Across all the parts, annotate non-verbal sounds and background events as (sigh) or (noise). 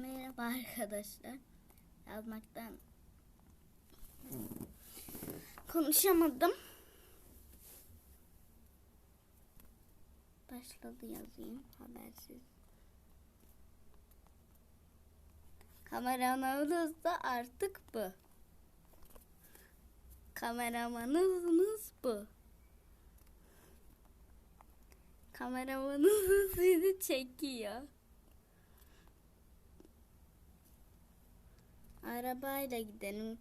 Merhaba arkadaşlar. Yazmaktan konuşamadım. Başladı yazayım habersiz. Kameramanımız da artık bu. Kameramanımız bu. Kameramanımız (laughs) sizi çekiyor. Arabayla gidelim.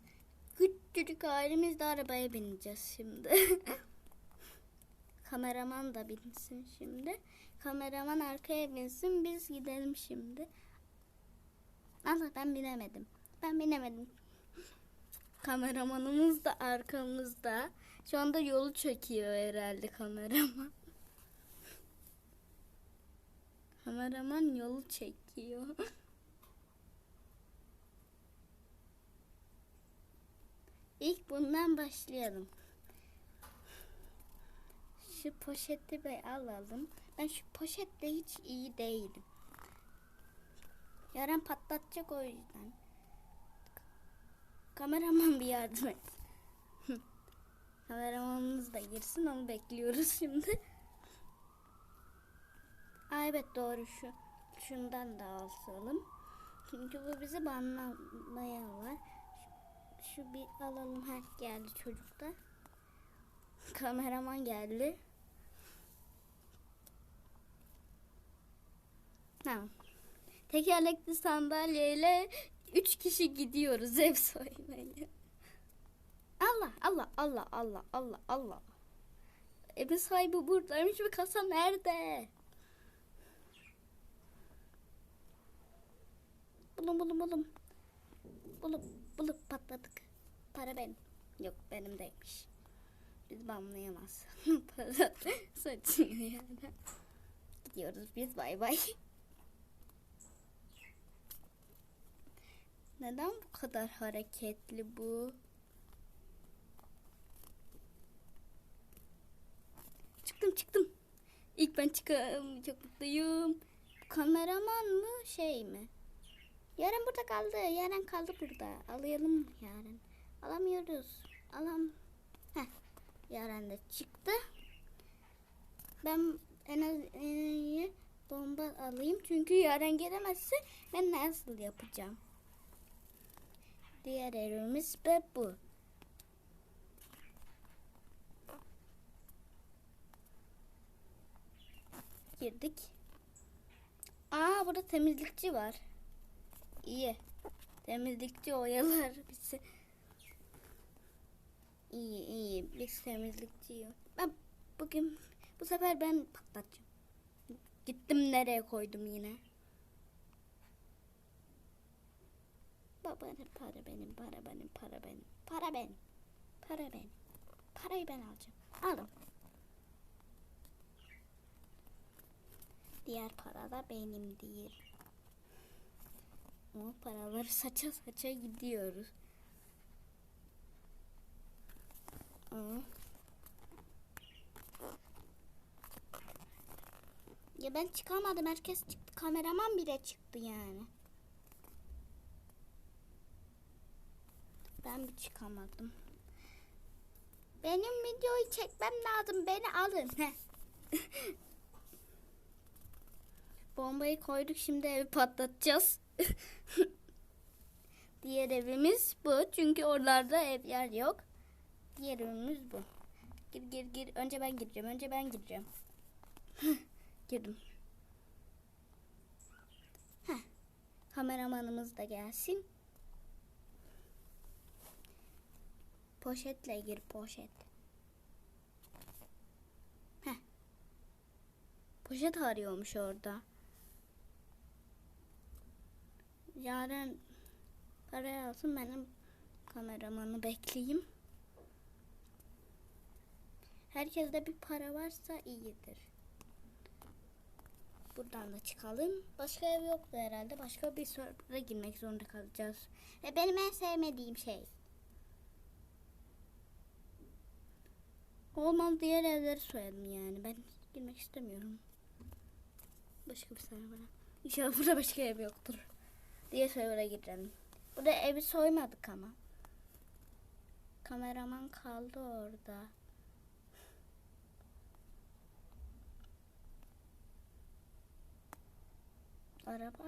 Küçücük halimizde arabaya bineceğiz şimdi. (laughs) Kameraman da binsin şimdi. Kameraman arkaya binsin biz gidelim şimdi. Allah ben binemedim. Ben binemedim. (laughs) Kameramanımız da arkamızda. Şu anda yolu çekiyor herhalde kameraman. (laughs) Kameraman yolu çekiyor. İlk bundan başlayalım. Şu poşeti bir alalım. Ben şu poşetle hiç iyi değilim. Yarın patlatacak o yüzden. Kameraman bir yardım et. (laughs) Kameramanımız da girsin onu bekliyoruz şimdi. Aa, evet doğru şu. Şundan da alsalım. Çünkü bu bizi banlamaya var. Şu, bir alalım. Ha geldi çocuk da. Kameraman geldi. Tamam. Tekerlekli sandalyeyle üç kişi gidiyoruz ev soymaya. Allah Allah Allah Allah Allah Allah. Evin sahibi buradaymış ve kasa nerede? Bulun bulun bulun. Bulup bulup patladık. Para benim. Yok benim değilmiş. Biz banlayamaz. (laughs) Para saçıyor yani. Gidiyoruz biz bay bay. Neden bu kadar hareketli bu? Çıktım çıktım. İlk ben çıkıyorum. Çok mutluyum. Kameraman mı şey mi? Yaren burada kaldı. Yaren kaldı burada. Alayalım Yaren. Alamıyoruz. Alam. Heh. Yaren de çıktı. Ben en az en iyi bomba alayım. Çünkü Yaren gelemezse ben nasıl yapacağım? Diğer evimiz de bu. Girdik. Aa burada temizlikçi var. İyi. Temizlikçi oyalar bizi. İyi iyi. Biz temizlikçiyiz. Ben bugün bu sefer ben patlatacağım. Gittim nereye koydum yine. Babanın para benim, para benim, para benim, para benim, para benim. Parayı ben alacağım. Alın. Diğer para da benim değil. O paraları saça saça gidiyoruz. Aa. Ya ben çıkamadım. Herkes çıktı. Kameraman bile çıktı yani. Ben bir çıkamadım. Benim videoyu çekmem lazım. Beni alın. (laughs) Bombayı koyduk. Şimdi evi patlatacağız. (laughs) Diğer evimiz bu. Çünkü oralarda ev yer yok. Diğer evimiz bu. Gir gir gir. Önce ben gireceğim. Önce ben gireceğim. (laughs) Girdim. Heh. Kameramanımız da gelsin. Poşetle gir poşet. Heh. Poşet arıyormuş orada. Yarın parayı alsın benim kameramanı bekleyeyim. Herkeste bir para varsa iyidir. Buradan da çıkalım. Başka ev yoktu herhalde. Başka bir server'a girmek zorunda kalacağız. Ve benim en sevmediğim şey. Olmaz diğer evleri soyalım yani. Ben girmek istemiyorum. Başka bir server'a. İnşallah burada başka ev yoktur. Diye server'a girelim. Burada evi soymadık ama. Kameraman kaldı orada. Araba.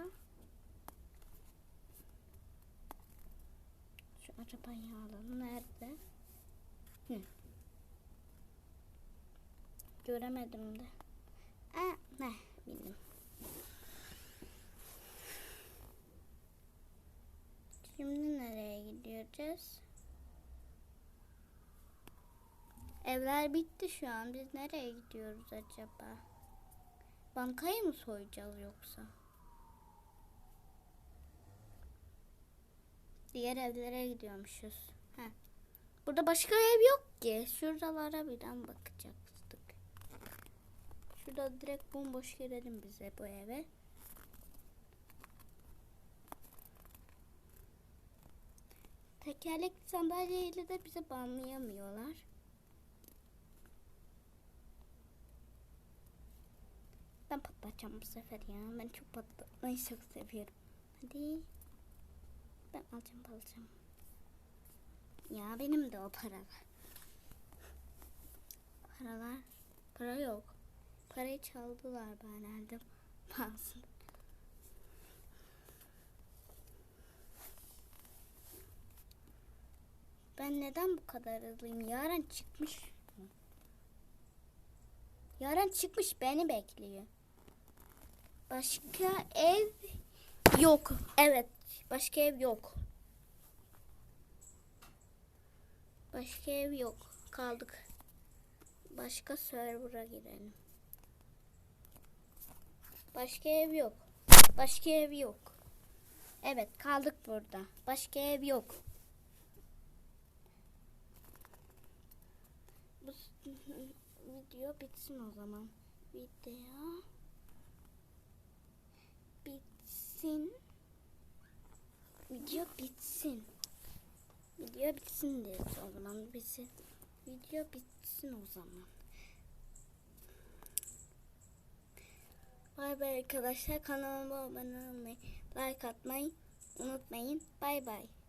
Şu arabayı alalım. Nerede? Hı. Göremedim de. Aa, ne bildim. Şimdi nereye gidiyoruz? Evler bitti şu an. Biz nereye gidiyoruz acaba? Bankayı mı soyacağız yoksa? Diğer evlere gidiyormuşuz. Heh. Burada başka ev yok ki. Şuralara birden bakacaktık. Şurada direkt bomboş girelim bize bu eve. Tekerlekli sandalyeyle de bize banlayamıyorlar. Ben patlatacağım bu sefer ya. Ben çok patlatmayı çok seviyorum. Hadi. Ben alacağım alacağım. Ya benim de o paralar. Paralar. Para yok. Parayı çaldılar ben herhalde. Bazı. (laughs) Ben neden bu kadar hızlıyım? Yarın çıkmış. mı? Yarın çıkmış beni bekliyor. Başka ev yok. Evet. Başka ev yok. Başka ev yok. Kaldık. Başka server'a girelim. Başka ev yok. Başka ev yok. Evet kaldık burada. Başka ev yok. Bu (laughs) video bitsin o zaman. Video bitsin. Video bitsin. Video bitsin diyoruz o zaman. Bitsin. Video bitsin o zaman. Bay bay arkadaşlar. Kanalıma abone olmayı, like atmayı unutmayın. Bay bay.